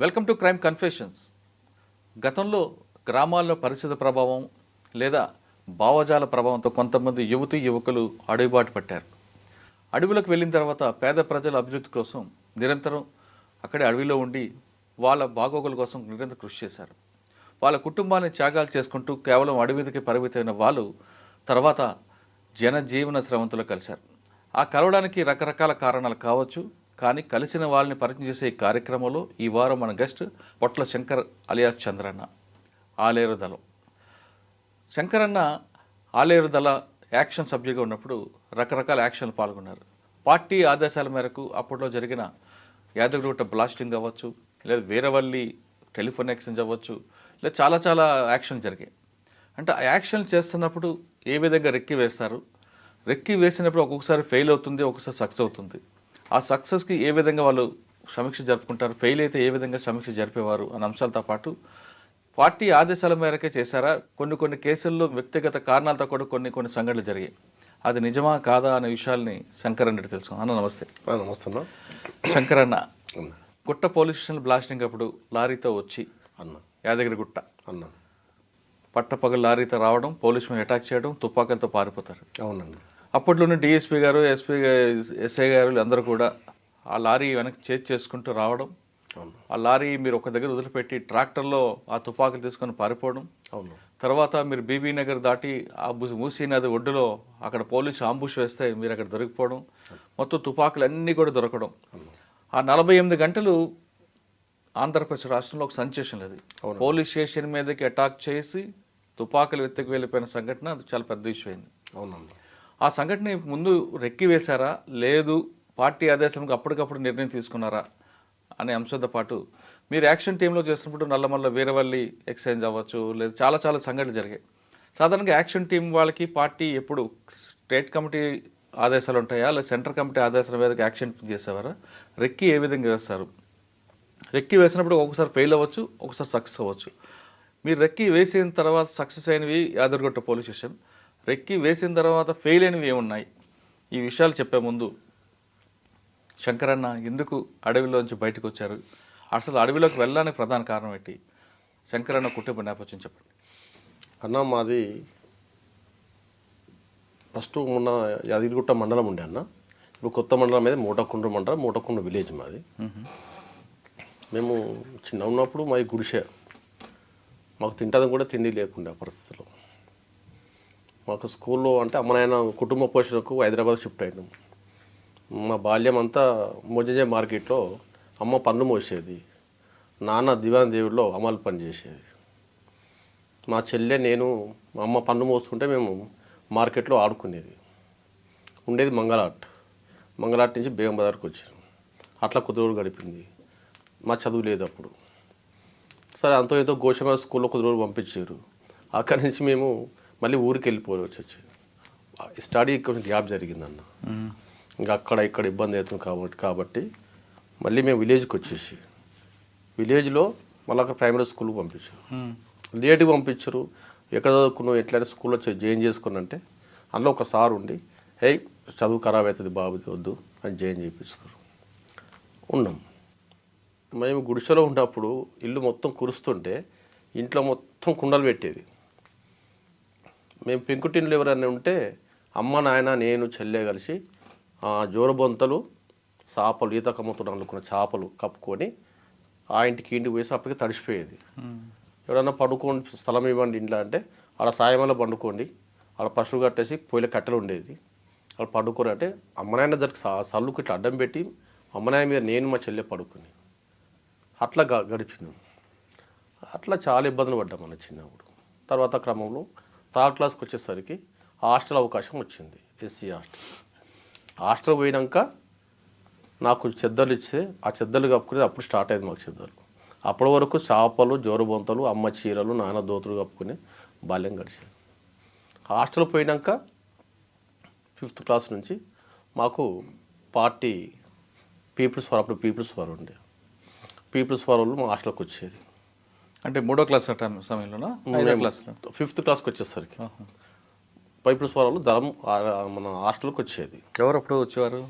Welcome to crime confessions గతంలో గ్రామాల్లో పరిస్థితి ప్రభావం లేదా భావజాల ప్రభావంతో కొంతమంది యువతి యువకులు అడవిబాటు పట్టారు. అడవులకు వెళ్ళిన తర్వాత పేద ప్రజల అభివృద్ధి కోసం నిరంతరం అక్కడే అడవిలో ఉండి వాళ్ళ బాగోగుల కోసం నిరంతరం కృషి చేశారు. వాళ్ళ కుటుంబాన్ని త్యాగాలు చేసుకుంటూ కేవలం అడవికి పరిమితమైన వాళ్ళు తర్వాత జనజీవన శ్రవంతులు కలిశారు. ఆ కలవడానికి రకరకాల కారణాలు కావచ్చు. కానీ కలిసిన వాళ్ళని పరిచయం చేసే ఈ కార్యక్రమంలో ఈ వారం మన గెస్ట్ పొట్ల శంకర్ అలియాస్ చంద్రన్న ఆలేరు దళం శంకరన్న ఆలేరు దళ యాక్షన్ సభ్యుగా ఉన్నప్పుడు రకరకాల యాక్షన్లు పాల్గొన్నారు. పార్టీ ఆదేశాల మేరకు అప్పట్లో జరిగిన యాదగిరిగుట్ట బ్లాస్టింగ్ అవ్వచ్చు లేదా వీరవల్లి టెలిఫోన్ ఎక్స్చేంజ్ అవ్వచ్చు లేదా చాలా చాలా యాక్షన్ జరిగాయి. అంటే ఆ యాక్షన్ చేస్తున్నప్పుడు ఏ విధంగా రెక్కి వేస్తారు? రెక్కి వేసినప్పుడు ఒక్కొక్కసారి ఫెయిల్ అవుతుంది ఒక్కొక్కసారి సక్సెస్ అవుతుంది. ఆ సక్సెస్కి ఏ విధంగా వాళ్ళు సమీక్ష జరుపుకుంటారు? ఫెయిల్ అయితే ఏ విధంగా సమీక్ష జరిపేవారు? అనే అంశాలతో పాటు పార్టీ ఆదేశాల మేరకే చేశారా? కొన్ని కొన్ని కేసుల్లో వ్యక్తిగత కారణాలతో కూడా కొన్ని కొన్ని సంఘటనలు జరిగాయి. అది నిజమా కాదా అనే విషయాల్ని శంకరన్ రెడ్డి తెలుసుకున్నాం అన్న నమస్తే. నమస్తే అన్న. శంకరన్న అన్న గుట్ట పోలీస్ స్టేషన్ బ్లాస్టింగ్ అప్పుడు లారీతో వచ్చి అన్న. యాదగిరి గుట్ట. అన్న. పట్టపగలు లారీతో రావడం పోలీసు మీద అటాక్ చేయడం తుపాకులతో పారిపోతారు. అవునండి అప్పట్లోనే డిఎస్పీ గారు ఎస్పీ ఎస్ఐ గారు అందరూ కూడా ఆ లారీ వెనక్కి చేతి చేసుకుంటూ రావడం. ఆ లారీ మీరు ఒక దగ్గర వదిలిపెట్టి ట్రాక్టర్లో ఆ తుపాకులు తీసుకొని పారిపోవడం. అవును. తర్వాత మీరు బీబీ నగర్ దాటి ఆ మూసీ నది ఒడ్డులో అక్కడ పోలీసు ఆంబుష్ వేస్తే మీరు అక్కడ దొరికిపోవడం. మొత్తం తుపాకులు అన్నీ కూడా దొరకడం. ఆ నలభై ఎనిమిది గంటలు ఆంధ్రప్రదేశ్ రాష్ట్రంలో ఒక అది. అవును. పోలీస్ స్టేషన్ మీదకి అటాక్ చేసి తుపాకులు వెత్తకి వెళ్ళిపోయిన సంఘటన అది చాలా పెద్ద ఇష్యూ అయింది. అవునన్న ఆ సంఘటన ముందు రెక్కి వేశారా? లేదు. పార్టీ ఆదేశంకి అప్పటికప్పుడు నిర్ణయం తీసుకున్నారా? అనే అంశంతో పాటు మీరు యాక్షన్ టీంలో చేసినప్పుడు నల్లమల్ల వీరవల్లి ఎక్స్చేంజ్ అవ్వచ్చు లేదు చాలా చాలా సంఘటనలు జరిగాయి. సాధారణంగా యాక్షన్ టీం వాళ్ళకి పార్టీ ఎప్పుడు స్టేట్ కమిటీ ఆదేశాలు ఉంటాయా? లేదా సెంటర్ కమిటీ ఆదేశాల మీదకి యాక్షన్ చేసేవారా? రెక్కి ఏ విధంగా వేస్తారు? రెక్కి వేసినప్పుడు ఒకసారి ఫెయిల్ అవ్వచ్చు ఒకసారి సక్సెస్ అవ్వచ్చు. మీరు రెక్కి వేసిన తర్వాత సక్సెస్ అయినవి యాదగిరిగుట్ట పోలీస్ స్టేషన్. రెక్కి వేసిన తర్వాత ఫెయిల్ అయినవి ఏమున్నాయి? ఈ విషయాలు చెప్పే ముందు శంకరన్న ఎందుకు అడవిలోంచి బయటకు వచ్చారు? అసలు అడవిలోకి వెళ్ళడానికి ప్రధాన కారణం ఏంటి? శంకరన్న కుటుంబ నేపథ్యం చెప్పండి. అన్న మాది ఫస్ట్ మొన్న యాదగిరిగుట్ట మండలం ఉండే అన్న. ఇప్పుడు కొత్త మండలం మీద మూటకుండ్ర మండలం మూటకుండ్ర విలేజ్ మాది. మేము చిన్న ఉన్నప్పుడు మాది గుడిసె. మాకు తింటది కూడా తిండి లేకుండా ఆ పరిస్థితిలో. మాకు స్కూల్లో అంటే అమ్మ నాయన కుటుంబ పోషణకు హైదరాబాద్ షిఫ్ట్ అయినాం మా బాల్యం అంతా మోజజే మార్కెట్లో అమ్మ పన్ను మోసేది. నాన్న దివాన్ దేవుడిలో అమలు పని చేసేది. మా చెల్లె నేను మా అమ్మ పన్ను మోసుకుంటే మేము మార్కెట్లో ఆడుకునేది. ఉండేది మంగళాట్. మంగళాట్ నుంచి బేగం బజార్కి వచ్చాను. అట్లా కొద్ది రోజులు గడిపింది. మా చదువు లేదు అప్పుడు. సరే అంతో ఏదో ఘోషమైన స్కూల్లో కొద్ది రోజులు పంపించారు. అక్కడి నుంచి మేము మళ్ళీ ఊరికి వెళ్ళిపోవచ్చు వచ్చి స్టడీ కొంచెం గ్యాప్ జరిగిందన్న. ఇంకా అక్కడ ఇక్కడ ఇబ్బంది అవుతుంది కాబట్టి కాబట్టి మళ్ళీ మేము విలేజ్కి వచ్చేసి విలేజ్లో మళ్ళీ అక్కడ ప్రైమరీ స్కూల్కి పంపించారు. లేట్గా పంపించరు. ఎక్కడ చదువుకున్నావు ఎట్లయినా స్కూల్లో జాయిన్ చేసుకుని అంటే అందులో ఒక సార్ ఉండి హే చదువు ఖరాబ్ అవుతుంది బాబు వద్దు అని జాయిన్ చేయించుకోరు ఉన్నాం. మేము గుడిసెలో ఉన్నప్పుడు ఇల్లు మొత్తం కురుస్తుంటే ఇంట్లో మొత్తం కుండలు పెట్టేది. మేము పెంకుటిన్లు ఎవరైనా ఉంటే అమ్మ నాయన నేను చెల్లె కలిసి జోరబొంతలు చేపలు ఈత కమ్ముతున్న అనుకున్న చేపలు కప్పుకొని ఆ ఇంటికి ఇంటికి పోసి అప్పటికి తడిసిపోయేది. ఎవరైనా పడుకోండి స్థలం ఇవ్వండి ఇంట్లో అంటే ఆడ సాయమలో పండుకోండి ఆడ పశువు కట్టేసి పొయ్యిల కట్టెలు ఉండేది. ఆడ పడుకోరు అంటే అమ్మనాయన దగ్గర సల్లుకి ఇట్లా అడ్డం పెట్టి అమ్మనాయ మీద నేను మా చెల్లె పడుకుని. అట్లా గ గడిపినాం అట్లా చాలా ఇబ్బందులు పడ్డాం మన చిన్నప్పుడు. తర్వాత క్రమంలో థర్డ్ క్లాస్కి వచ్చేసరికి హాస్టల్ అవకాశం వచ్చింది ఎస్సీ హాస్టల్. హాస్టల్ పోయినాక నాకు చెద్దలు ఇస్తే ఆ చెద్దలు కప్పుకునేది అప్పుడు స్టార్ట్ అయింది మాకు చెద్దలు అప్పటి వరకు చేపలు జోరుబొంతలు అమ్మ చీరలు నాన్న దోతులు కప్పుకుని బాల్యం గడిచింది. హాస్టల్ పోయినాక ఫిఫ్త్ క్లాస్ నుంచి మాకు పార్టీ పీపుల్స్ ఫర్ అప్పుడు పీపుల్స్ ఫర్ ఉండే. పీపుల్స్ ఫర్ వాళ్ళు మా హాస్టల్కి వచ్చేది. అంటే మూడో క్లాస్ సమయంలోనా? ఐదో క్లాస్లో ఫిఫ్త్ క్లాస్కి వచ్చేసరికి. పీపుల్స్ ఫర్ వాళ్ళు ధరం మన హాస్టల్కి వచ్చేది. ఎవరు అప్పుడు వచ్చేవారు?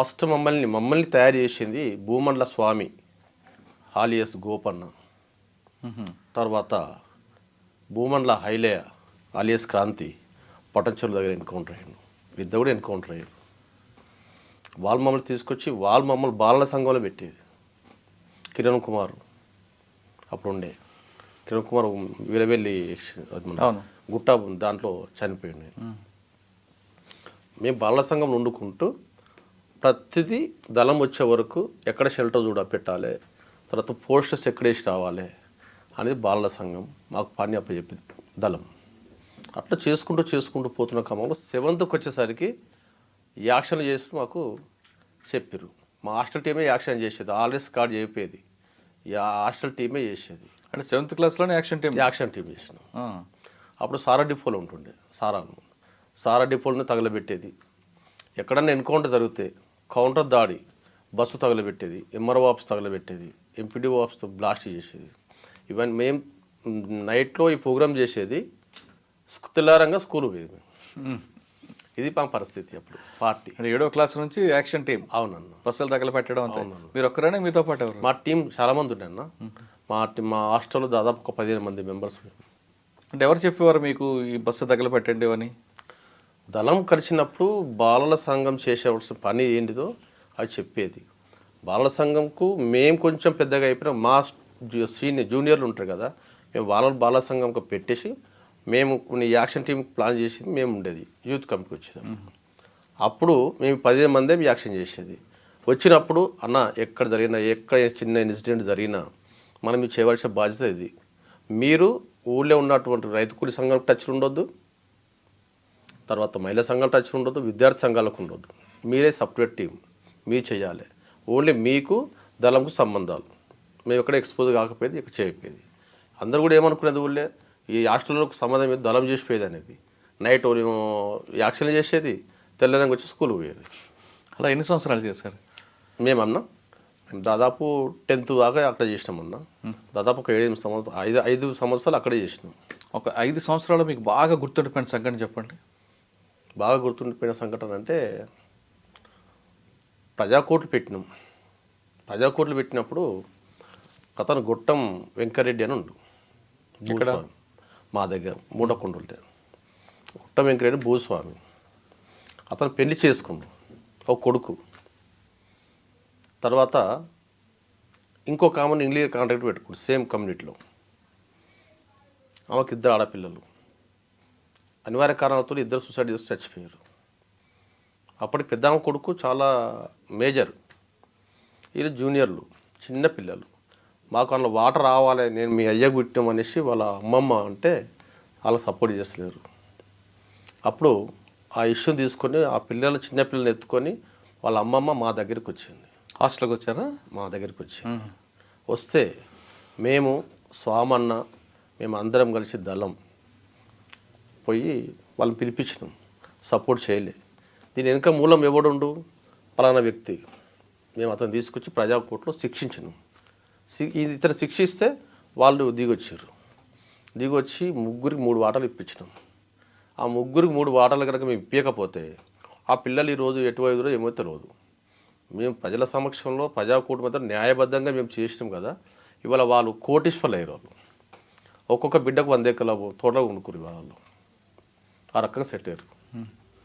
ఫస్ట్ మమ్మల్ని మమ్మల్ని తయారు చేసింది భూమండల స్వామి హాలియస్ గోపన్న. తర్వాత భూమండ్ల హైలయ ఆలియస్ క్రాంతి పటంచెరు దగ్గర ఎన్కౌంటర్ అయ్యాను. ఇద్దరు కూడా ఎన్కౌంటర్ అయ్యారు. వాళ్ళు మమ్మల్ని తీసుకొచ్చి వాళ్ళు మమ్మల్ని బాలల సంఘంలో పెట్టేది. కిరణ్ కుమార్. అప్పుడు ఉండే కిరణ్ కుమార్ వీరవెల్లి గుట్ట దాంట్లో చనిపోయింది మేము బాలల సంఘం వండుకుంటూ ప్రతిదీ దళం వచ్చే వరకు ఎక్కడ షెల్టర్ చూడ పెట్టాలి తర్వాత పోస్టర్స్ ఎక్కడేసి రావాలి అనేది బాలల సంఘం మాకు పని అప్పచెప్పింది దళం. అట్లా చేసుకుంటూ చేసుకుంటూ పోతున్న క్రమంలో సెవెంత్కి వచ్చేసరికి యాక్షన్ చేసి మాకు చెప్పారు మా హాస్టల్ టీమే యాక్షన్ చేసేది ఆల్రెడీ కార్డ్ చెప్పేది ఈ హాస్టల్ టీమే చేసేది. అంటే సెవెంత్ క్లాస్లోనే యాక్షన్ టీం యాక్షన్ టీం చేసినాం. అప్పుడు సారా డిపోలో ఉంటుండే సారాను. సారా డిపోలను తగలబెట్టేది. ఎక్కడన్నా ఎన్కౌంటర్ జరిగితే కౌంటర్ దాడి బస్సు తగలబెట్టేది ఎంఆర్ఓ ఆఫీస్ తగలబెట్టేది ఎంపీడీఓ ఆఫీస్ బ్లాస్ట్ చేసేది. ఇవన్నీ మేము నైట్లో ఈ ప్రోగ్రామ్ చేసేది తెల్లారంగా స్కూల్ పోయేది మేము. ఇది మా పరిస్థితి అప్పుడు పార్టీ. అంటే ఏడో క్లాస్ నుంచి యాక్షన్ టీం అవునన్న. బస్సులు తగలపెట్టడం అంతే మీరు ఒక్కరేనే మీతో పాటు ఎవరు? మా టీం చాలా మంది ఉండే అన్న. మా టీ- మా హాస్టల్లో దాదాపు ఒక పదిహేను మంది మెంబర్స్ అంటే ఎవరు చెప్పేవారు మీకు ఈ బస్సు తగలపెట్టండి అని? దళం కలిసినప్పుడు బాలల సంఘం చేసేవలసిన పని ఏంటిదో అది చెప్పేది. బాలల సంఘంకు మేము కొంచెం పెద్దగా అయిపోయినా. మా సీనియర్ జూనియర్లు ఉంటారు కదా మేము వాళ్ళ బాలల సంఘంకు పెట్టేసి మేము కొన్ని యాక్షన్ టీం ప్లాన్ చేసేది మేము ఉండేది. యూత్ కమిటీకి వచ్చేది అప్పుడు మేము పదిహేను మందే యాక్షన్ చేసేది. వచ్చినప్పుడు అన్న ఎక్కడ జరిగినా ఎక్కడ చిన్న ఇన్సిడెంట్ జరిగినా మనం మీకు చేయవలసిన బాధ్యత ఇది. మీరు ఊళ్ళో ఉన్నటువంటి రైతు కూలి సంఘం టచ్ ఉండొద్దు. తర్వాత మహిళా సంఘాలు టచ్ ఉండొద్దు విద్యార్థి సంఘాలకు ఉండొద్దు. మీరే సపరేట్ టీం. మీరు చేయాలి. ఓన్లీ మీకు దళంకు సంబంధాలు. మేము ఎక్కడ ఎక్స్పోజ్ కాకపోయేది ఇక్కడ చేయకపోయేది. అందరూ కూడా ఏమనుకునేది ఊళ్ళే? ఈ హాస్టల్లోకి సంబంధం మీద దళం చేసిపోయేది అనేది. నైట్ యాక్షన్ చేసేది తెల్లరంగా వచ్చి స్కూల్కి పోయేది. అలా ఎన్ని సంవత్సరాలు చేశారు? మేమన్నా మేము దాదాపు టెన్త్ దాకా అక్కడ చేసినామన్నా దాదాపు ఒక ఏడు సంవత్సరాలు ఐదు ఐదు సంవత్సరాలు అక్కడే చేసినాం. ఒక ఐదు సంవత్సరాలు మీకు బాగా గుర్తుండిపోయిన సంఘటన చెప్పండి. బాగా గుర్తుండిపోయిన సంఘటన అంటే ప్రజాకోట్లు పెట్టినాం. ప్రజాకోట్లు పెట్టినప్పుడు అతను గుట్టం వెంకరెడ్డి అని ఉండు. మా దగ్గర మూడకొండలే గుట్టం వెంకరేడు భూస్వామి. అతను పెళ్ళి చేసుకుండు. ఒక కొడుకు. తర్వాత ఇంకో కామన్ ఇంగ్లీష్ కాంట్రాక్ట్ పెట్టుకోడు సేమ్ కమ్యూనిటీలో. ఆమెకి ఇద్దరు ఆడపిల్లలు. అనివార్య కారణాలతో ఇద్దరు సూసైడ్ చేసి చచ్చిపోయారు. అప్పటి పెద్దామ కొడుకు చాలా మేజర్. వీళ్ళు జూనియర్లు చిన్న పిల్లలు. మాకు అందులో వాటర్ రావాలి నేను మీ అయ్య గుట్టాం అనేసి వాళ్ళ అమ్మమ్మ అంటే వాళ్ళకి సపోర్ట్ చేస్తలేరు. అప్పుడు ఆ ఇష్యూని తీసుకొని ఆ పిల్లలు చిన్న పిల్లల్ని ఎత్తుకొని వాళ్ళ అమ్మమ్మ మా దగ్గరికి వచ్చింది. హాస్టల్కి వచ్చారా? మా దగ్గరికి వచ్చి వస్తే మేము స్వామన్న మేము అందరం కలిసి దళం పోయి వాళ్ళని పిలిపించినాం. సపోర్ట్ చేయలే. దీని వెనుక మూలం ఎవడుండు? పలానా వ్యక్తి. మేము అతను తీసుకొచ్చి ప్రజాకోర్టులో శిక్షించినాం. ఇతను శిక్షిస్తే వాళ్ళు దిగొచ్చారు. దిగొచ్చి ముగ్గురికి మూడు వాటలు ఇప్పించినాం. ఆ ముగ్గురికి మూడు వాటలు కనుక మేము ఇప్పకపోతే ఆ పిల్లలు ఈరోజు ఎటువైదురో ఏమో తెలియదు మేము ప్రజల సమక్షంలో ప్రజాకూటమి మీద న్యాయబద్ధంగా మేము చేసినాం కదా ఇవాళ వాళ్ళు కోటీశ్వర్లు అయ్యారు వాళ్ళు. ఒక్కొక్క బిడ్డకు వంద ఎకరాల తోటలో కొనుక్కురు వాళ్ళు. ఆ రకంగా సెట్ అయ్యారు.